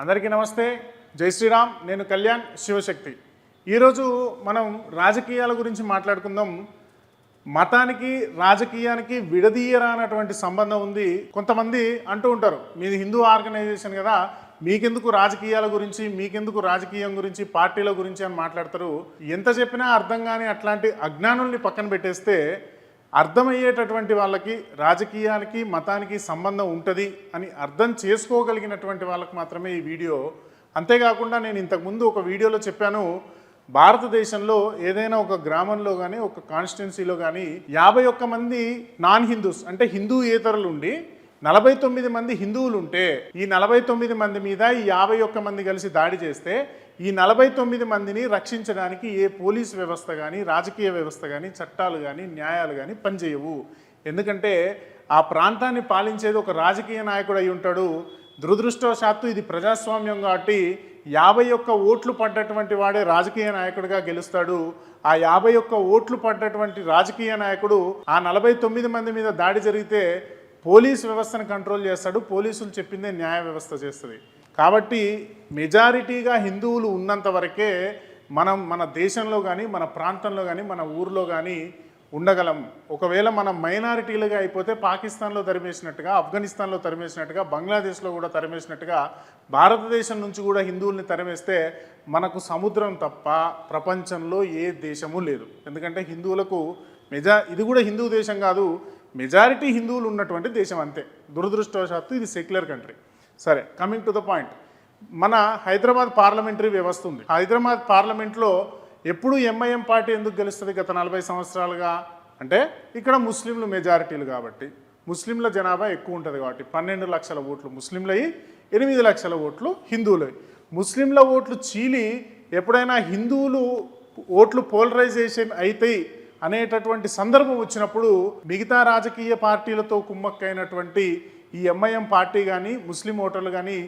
అందరికీ నమస్తే. జై శ్రీరామ్. నేను కళ్యాణ్ శివశక్తి. ఈరోజు మనం రాజకీయాల గురించి మాట్లాడుకుందాం. మతానికి రాజకీయానికి విడదీయరానటువంటి సంబంధం ఉంది. కొంతమంది అంటూ ఉంటారు మీది హిందూ ఆర్గనైజేషన్ కదా మీకెందుకు రాజకీయాల గురించి మీకెందుకు రాజకీయం గురించి పార్టీల గురించి అని మాట్లాడతారు? ఎంత చెప్పినా అర్థం కాని అట్లాంటి అజ్ఞానుల్ని పక్కన పెట్టేస్తే అర్థమయ్యేటటువంటి వాళ్ళకి రాజకీయానికి మతానికి సంబంధం ఉంటుంది అని అర్థం చేసుకోగలిగినటువంటి వాళ్ళకి మాత్రమే ఈ వీడియో. అంతేకాకుండా నేను ఇంతకుముందు ఒక వీడియోలో చెప్పాను భారతదేశంలో ఏదైనా ఒక గ్రామంలో కానీ ఒక కాన్స్టిట్యున్సీలో కానీ యాభై ఒక్క మంది నాన్ హిందూస్ అంటే హిందూ ఏతరులు ఉండి నలభై తొమ్మిది మంది హిందువులు ఉంటే ఈ నలభై తొమ్మిది మంది మీద ఈ యాభై ఒక్క మంది కలిసి దాడి చేస్తే ఈ నలభై తొమ్మిది మందిని రక్షించడానికి ఏ పోలీస్ వ్యవస్థ కానీ రాజకీయ వ్యవస్థ కానీ చట్టాలు కానీ న్యాయాలు కానీ పనిచేయవు. ఎందుకంటే ఆ ప్రాంతాన్ని పాలించేది ఒక రాజకీయ నాయకుడు అయి ఉంటాడు. దురదృష్టవశాత్తు ఇది ప్రజాస్వామ్యం కాబట్టి యాభై ఒక్క ఓట్లు పడ్డటువంటి వాడే రాజకీయ నాయకుడిగా గెలుస్తాడు. ఆ యాభై ఒక్క ఓట్లు పడ్డటువంటి రాజకీయ నాయకుడు ఆ నలభై తొమ్మిది మంది మీద దాడి జరిగితే పోలీస్ వ్యవస్థను కంట్రోల్ చేస్తాడు పోలీసులు చెప్పిందే న్యాయ వ్యవస్థ చేస్తుంది. కాబట్టి మెజారిటీగా హిందువులు ఉన్నంత వరకే మనం మన దేశంలో కానీ మన ప్రాంతంలో కానీ మన ఊర్లో కానీ ఉండగలం. ఒకవేళ మనం మైనారిటీలుగా అయిపోతే పాకిస్తాన్లో తరిమేసినట్టుగా ఆఫ్ఘనిస్తాన్లో తరిమేసినట్టుగా బంగ్లాదేశ్లో కూడా తరిమేసినట్టుగా భారతదేశం నుంచి కూడా హిందువుల్ని తరిమేస్తే మనకు సముద్రం తప్ప ప్రపంచంలో ఏ దేశము లేదు. ఎందుకంటే హిందువులకు మెజా ఇది కూడా హిందూ దేశం కాదు మెజారిటీ హిందువులు ఉన్నటువంటి దేశం అంతే. దురదృష్టవశాత్తు ఇది సెక్యులర్ కంట్రీ. సరే కమింగ్ టు ద పాయింట్. మన హైదరాబాద్ పార్లమెంటరీ వ్యవస్థ ఉంది. హైదరాబాద్ పార్లమెంట్లో ఎప్పుడు ఎంఐఎం పార్టీ ఎందుకు గెలుస్తుంది గత నలభై సంవత్సరాలుగా? అంటే ఇక్కడ ముస్లింలు మెజారిటీలు కాబట్టి. ముస్లింల జనాభా ఎక్కువ ఉంటుంది కాబట్టి. పన్నెండు లక్షల ఓట్లు ముస్లింలయి ఎనిమిది లక్షల ఓట్లు హిందువులవి ముస్లింల ఓట్లు చీలి ఎప్పుడైనా హిందువులు ఓట్లు పోలరైజేషన్ అయితే అనేటటువంటి సందర్భం వచ్చినప్పుడు మిగతా రాజకీయ పార్టీలతో కుమ్మక్కైనటువంటి ఈ ఎంఐఎం పార్టీ కానీ ముస్లిం ఓటర్లు కానీ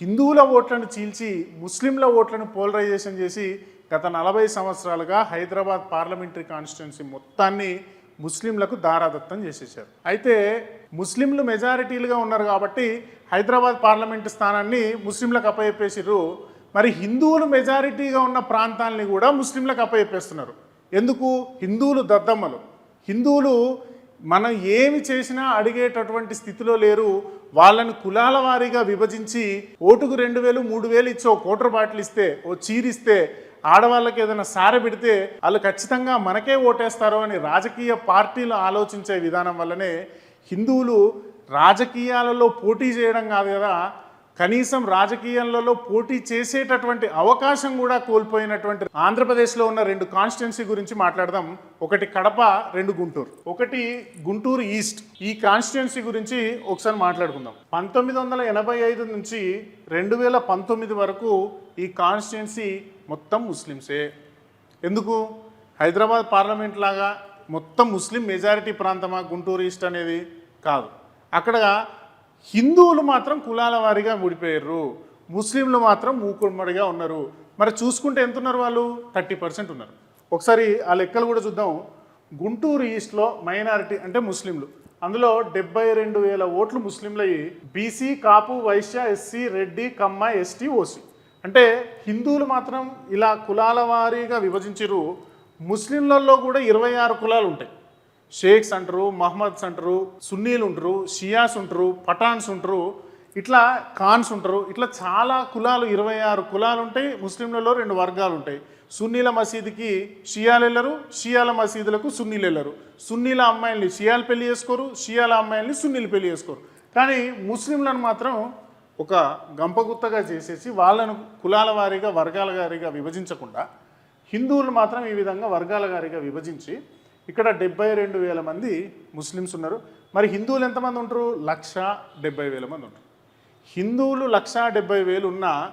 హిందువుల ఓట్లను చీల్చి ముస్లింల ఓట్లను పోలరైజేషన్ చేసి గత నలభై సంవత్సరాలుగా హైదరాబాద్ పార్లమెంటరీ కాన్స్టిట్యున్సీ మొత్తాన్ని ముస్లింలకు దారాదత్తం చేసేసారు అయితే ముస్లింలు మెజారిటీలుగా ఉన్నారు కాబట్టి హైదరాబాద్ పార్లమెంటు స్థానాన్ని ముస్లింలకు అప్పచెప్పేసిర్రు మరి హిందువులు మెజారిటీగా ఉన్న ప్రాంతాలని కూడా ముస్లింలకు అప్పయప్పేస్తున్నారు. ఎందుకు? హిందువులు దద్దమ్మలు. హిందువులు మనం ఏమి చేసినా అడిగేటటువంటి స్థితిలో లేరు. వాళ్ళని కులాల వారీగా విభజించి ఓటుకు రెండు వేలు మూడు వేలు ఇచ్చి ఓ కోటర్ బాటిల్ ఇస్తే ఓ చీరిస్తే ఆడవాళ్ళకి ఏదైనా సార పెడితే వాళ్ళు ఖచ్చితంగా మనకే ఓటేస్తారు అని రాజకీయ పార్టీలు ఆలోచించే విధానం వల్లనే హిందువులు రాజకీయాలలో పోటీ చేయడం కాదు కదా. కనీసం రాజకీయాలలో పోటీ చేసేటటువంటి అవకాశం కూడా కోల్పోయినటువంటి ఆంధ్రప్రదేశ్లో ఉన్న రెండు కాన్స్టిట్యున్సీ గురించి మాట్లాడదాం. ఒకటి కడప రెండు గుంటూరు. ఒకటి గుంటూరు ఈస్ట్ ఈ కాన్స్టిట్యున్సీ గురించి ఒకసారి మాట్లాడుకుందాం. పంతొమ్మిది వందల ఎనభై ఐదు నుంచి రెండు వేల పంతొమ్మిది వరకు ఈ కాన్స్టిట్యున్సీ మొత్తం ముస్లిమ్సే. ఎందుకు? హైదరాబాద్ పార్లమెంట్ లాగా మొత్తం ముస్లిం మెజారిటీ ప్రాంతమా? గుంటూరు ఈస్ట్ అనేది కాదు. అక్కడ హిందువులు మాత్రం కులాల వారీగా ఊడిపోయారు ముస్లింలు మాత్రం మూకుమ్మడిగా ఉన్నారు. మరి చూసుకుంటే ఎంత ఉన్నారు వాళ్ళు? థర్టీ పర్సెంట్ ఉన్నారు. ఒకసారి ఆ లెక్కలు కూడా చూద్దాం. గుంటూరు ఈస్ట్లో మైనారిటీ అంటే ముస్లింలు. అందులో డెబ్బై రెండు వేల ఓట్లు ముస్లింలయ్యి BC Kapu Vaishya SC Reddy Kamma ST OC. అంటే హిందువులు మాత్రం ఇలా కులాల వారీగా విభజించిరు ముస్లింలలో కూడా ఇరవై ఆరు కులాలు ఉంటాయి. షేక్స్ అంటారు మహమ్మద్స్ అంటారు సున్నీలు ఉంటారు షియాస్ ఉంటారు పఠాన్స్ ఉంటారు ఇట్లా ఖాన్స్ ఉంటారు ఇట్లా చాలా కులాలు ఇరవై ఆరు కులాలు ఉంటాయి ముస్లింలలో రెండు వర్గాలు ఉంటాయి. సున్నీల మసీదుకి షియాలు వెళ్ళరు షియాల మసీదులకు సున్నీలు వెళ్ళరు. సున్నీల అమ్మాయిల్ని షియాలు పెళ్ళి చేసుకోరు షియాల అమ్మాయిల్ని సున్నీలు పెళ్ళి చేసుకోరు. కానీ ముస్లింలను మాత్రం ఒక గంపగుత్తగా చేసేసి వాళ్ళను కులాల వారీగా వర్గాల వారీగా విభజించకుండా హిందువులు మాత్రం ఈ విధంగా వర్గాల వారీగా విభజించి ఇక్కడ డెబ్బై రెండు వేల మంది ముస్లిమ్స్ ఉన్నారు. మరి హిందువులు ఎంతమంది ఉంటారు? లక్ష డెబ్బై వేల మంది ఉంటారు. హిందువులు లక్ష డెబ్బై వేలు ఉన్న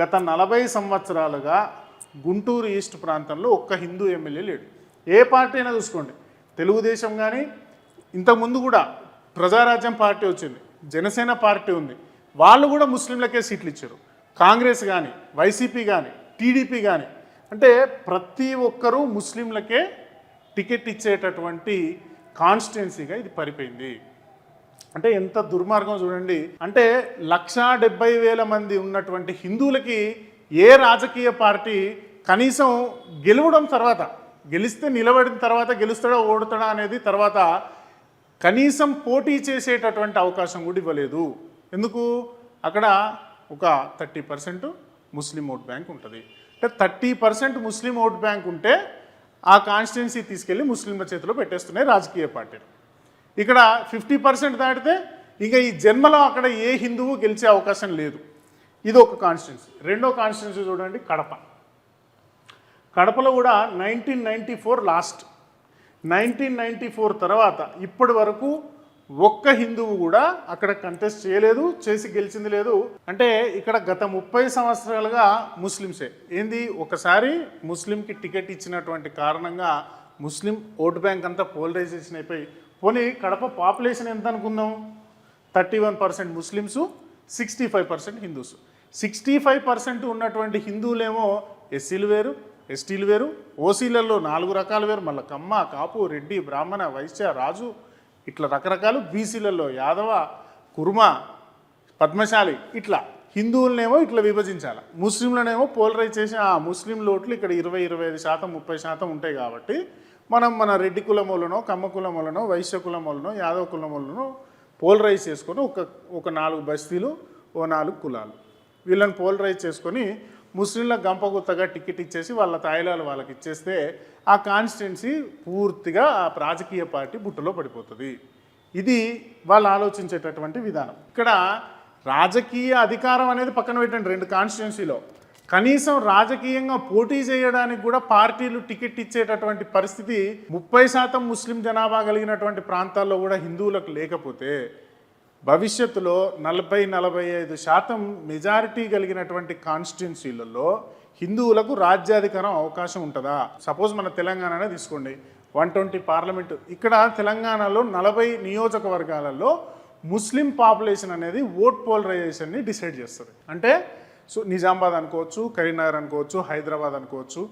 గత నలభై సంవత్సరాలుగా గుంటూరు ఈస్ట్ ప్రాంతంలో ఒక్క హిందూ ఎమ్మెల్యే లేడు. ఏ పార్టీ అయినా చూసుకోండి. తెలుగుదేశం కానీ ఇంతకుముందు కూడా ప్రజారాజ్యం పార్టీ వచ్చింది. జనసేన పార్టీ ఉంది. వాళ్ళు కూడా ముస్లింలకే సీట్లు ఇచ్చారు. కాంగ్రెస్ కానీ వైసీపీ కానీ టీడీపీ కానీ అంటే ప్రతి ఒక్కరూ ముస్లింలకే టికెట్ ఇచ్చేటటువంటి కాన్స్టిట్యున్సీగా ఇది పరిపోయింది. అంటే ఎంత దుర్మార్గం చూడండి. అంటే లక్షా డెబ్బై వేల మంది ఉన్నటువంటి హిందువులకి ఏ రాజకీయ పార్టీ కనీసం గెలవడం తర్వాత గెలిస్తే నిలబడిన తర్వాత గెలుస్తాడా ఓడుతాడా అనేది తర్వాత కనీసం పోటీ చేసేటటువంటి అవకాశం కూడా ఇవ్వలేదు. ఎందుకు? అక్కడ ఒక thirty percent Muslim vote bank ఉంటుంది. అంటే thirty percent Muslim vote bank ఉంటే ఆ కాన్స్టిట్యున్సీ తీసుకెళ్ళి ముస్లింల చేతిలో పెట్టేస్తున్నాయి రాజకీయ పార్టీలు. ఇక్కడ ఫిఫ్టీ పర్సెంట్ దాటితే ఇక ఈ జన్మలో అక్కడ ఏ హిందువు గెలిచే అవకాశం లేదు. ఇది ఒక కాన్స్టిట్యున్సీ. రెండో కాన్స్టిట్యున్సీ చూడండి కడప. కడపలో కూడా nineteen ninety four last. Nineteen ninety four తర్వాత ఇప్పటి వరకు ఒక్క హిందువు కూడా అక్కడ కంటెస్ట్ చేయలేదు చేసి గెలిచింది లేదు. అంటే ఇక్కడ గత ముప్పై సంవత్సరాలుగా ముస్లిమ్సే. ఏంది? ఒకసారి ముస్లింకి టికెట్ ఇచ్చినటువంటి కారణంగా ముస్లిం ఓటు బ్యాంక్ అంతా పోలరైజేషన్ అయిపోయి పోనీ కడప పాపులేషన్ ఎంత అనుకుందాం? Thirty one percent Muslims sixty five percent Hindus. Sixty five percent ఉన్నటువంటి హిందువులేమో ఎస్సీలు వేరు ఎస్టీలు వేరు ఓసీలలో నాలుగు రకాలు వేరు. మళ్ళీ కమ్మ కాపు రెడ్డి బ్రాహ్మణ వైశ్య రాజు ఇట్లా రకరకాలు బీసీలలో యాదవ కుర్మ పద్మశాలి ఇట్లా హిందువులనేమో ఇట్లా విభజించాలి. ముస్లింలనేమో పోలరైజ్ చేసి ఆ ముస్లిం లోట్లు ఇక్కడ ఇరవై ఇరవై ఐదు శాతం ముప్పై శాతం ఉంటాయి కాబట్టి మనం మన రెడ్డి కులములనో కమ్మ కులములనో వైశ్య కులములనో యాదవ కులములనో పోలరైజ్ చేసుకొని ఒక ఒక నాలుగు బస్తీలు ఓ నాలుగు కులాలు. వీళ్ళని పోలరైజ్ చేసుకొని ముస్లింల గంపగుత్తగా టికెట్ ఇచ్చేసి వాళ్ళ తాయిలాలు వాళ్ళకి ఇచ్చేస్తే ఆ కాన్స్టిట్యున్సీ పూర్తిగా ఆ రాజకీయ పార్టీ బుట్టలో పడిపోతుంది. ఇది వాళ్ళు ఆలోచించేటటువంటి విధానం. ఇక్కడ రాజకీయ అధికారం అనేది పక్కన పెట్టండి రెండు కాన్స్టిట్యున్సీలో. కనీసం రాజకీయంగా పోటీ చేయడానికి కూడా పార్టీలు టికెట్ ఇచ్చేటటువంటి పరిస్థితి ముప్పై శాతం ముస్లిం జనాభా కలిగినటువంటి ప్రాంతాల్లో కూడా హిందువులకు లేకపోతే భవిష్యత్తులో నలభై నలభై ఐదు శాతం మెజారిటీ కలిగినటువంటి కాన్స్టిట్యున్సీలలో హిందువులకు రాజ్యాధికారం అవకాశం ఉంటుందా? సపోజ్ మన తెలంగాణనే తీసుకోండి. One twenty parliament. ఇక్కడ తెలంగాణలో నలభై నియోజకవర్గాలలో ముస్లిం పాపులేషన్ అనేది ఓట్ పోలరైజేషన్ని డిసైడ్ చేస్తుంది. అంటే సో నిజామాబాద్ అనుకోవచ్చు కరీంనగర్ అనుకోవచ్చు హైదరాబాద్ అనుకోవచ్చు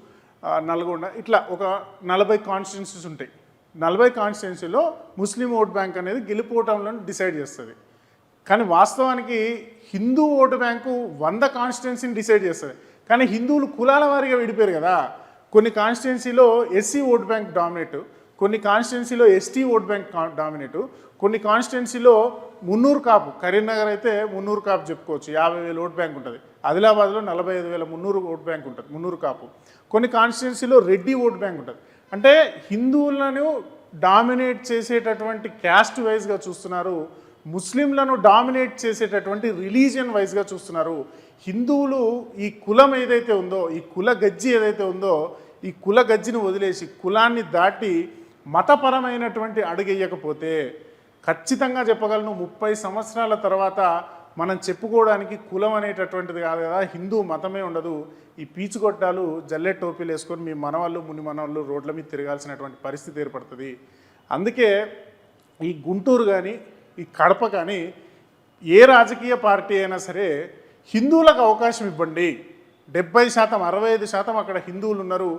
నల్గొండ ఇట్లా ఒక నలభై కాన్స్టిట్యున్సీస్ ఉంటాయి. నలభై కాన్స్టిట్యున్సీలో ముస్లిం ఓట్ బ్యాంక్ అనేది గెలిపోవటంలో డిసైడ్ చేస్తుంది. కానీ వాస్తవానికి హిందూ ఓటు బ్యాంకు వంద కాన్స్టిట్యున్సీని డిసైడ్ చేస్తుంది. కానీ హిందువులు కులాల వారిగా విడిపోయారు కదా. కొన్ని కాన్స్టిట్యున్సీలో ఎస్సీ ఓట్ బ్యాంక్ డామినేట్ కొన్ని కాన్స్టిట్యున్సీలో ఎస్టీ ఓట్ బ్యాంక్ డామినేట్ కొన్ని కాన్స్టిట్యున్సీలో మున్నూరు కాపు కరీంనగర్ అయితే మున్నూరు కాపు చెప్పుకోవచ్చు యాభై వేల ఓట్ బ్యాంక్ ఉంటుంది. ఆదిలాబాద్లో నలభై ఐదు వేల మున్నూరు ఓట్ బ్యాంక్ ఉంటుంది మున్నూరు కాపు. కొన్ని కాన్స్టిట్యున్సీలో రెడ్డి ఓట్ బ్యాంక్ ఉంటుంది. అంటే హిందువులను డామినేట్ చేసేటటువంటి క్యాస్ట్ వైజ్గా చూస్తున్నారు ముస్లింలను డామినేట్ చేసేటటువంటి రిలీజియన్ వైజ్గా చూస్తున్నారు. హిందువులు ఈ కులం ఏదైతే ఉందో ఈ కుల గజ్జి ఏదైతే ఉందో ఈ కుల గజ్జిని వదిలేసి కులాన్ని దాటి మతపరమైనటువంటి అడుగేయకపోతే ఖచ్చితంగా చెప్పగలను ముప్పై సంవత్సరాల తర్వాత మనం చెప్పుకోవడానికి కులం అనేటటువంటిది కాదు కదా హిందూ మతమే ఉండదు. ఈ పీచుగొట్టాలు జల్లె టోపీలు వేసుకొని మీ మనవాళ్ళు ముని మనవాళ్ళు రోడ్ల మీద తిరగాల్సినటువంటి పరిస్థితి ఏర్పడుతుంది. అందుకే ఈ గుంటూరు కానీ ఈ కడప కానీ ఏ రాజకీయ పార్టీ అయినా సరే హిందువులకు అవకాశం ఇవ్వండి. డెబ్బై శాతం అరవై ఐదు శాతం అక్కడ హిందువులు ఉన్నారు.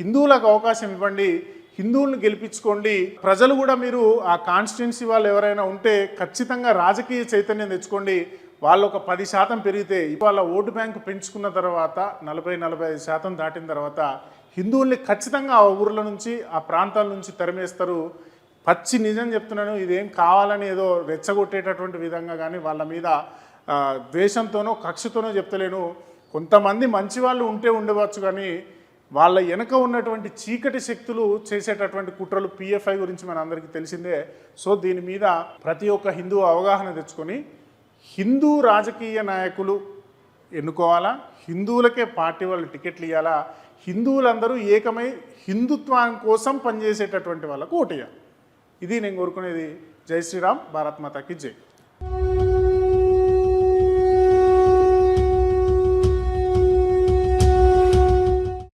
హిందువులకు అవకాశం ఇవ్వండి. హిందువులను గెలిపించుకోండి. ప్రజలు కూడా మీరు ఆ కాన్స్టిట్యున్సీ వాళ్ళు ఎవరైనా ఉంటే ఖచ్చితంగా రాజకీయ చైతన్యం తెచ్చుకోండి. వాళ్ళు ఒక పది శాతం పెరిగితే ఇవాళ ఓటు బ్యాంకు పెంచుకున్న తర్వాత నలభై నలభై ఐదు శాతం దాటిన తర్వాత హిందువుల్ని ఖచ్చితంగా ఆ ఊర్ల నుంచి ఆ ప్రాంతాల నుంచి తరిమేస్తారు. పచ్చి నిజం చెప్తున్నాను ఇదేం కావాలని ఏదో రెచ్చగొట్టేటటువంటి విధంగా కానీ వాళ్ళ మీద ద్వేషంతోనో కక్షతోనో చెప్తలేను. కొంతమంది మంచి వాళ్ళు ఉంటే ఉండవచ్చు కానీ వాళ్ళ వెనక ఉన్నటువంటి చీకటి శక్తులు చేసేటటువంటి కుట్రలు పిఎఫ్ఐ గురించి మన అందరికీ తెలిసిందే. సో దీని మీద ప్రతి ఒక్క హిందూ అవగాహన తెచ్చుకొని హిందూ రాజకీయ నాయకులు ఎన్నుకోవాలా? హిందువులకే పార్టీ వాళ్ళు టికెట్లు ఇవ్వాలా హిందువులందరూ ఏకమై హిందుత్వం కోసం పనిచేసేటటువంటి వాళ్ళకు ఓటేయాలి ఇది నేను కోరుకునేది జై శ్రీరామ్ భారత్ మాతాకి జై.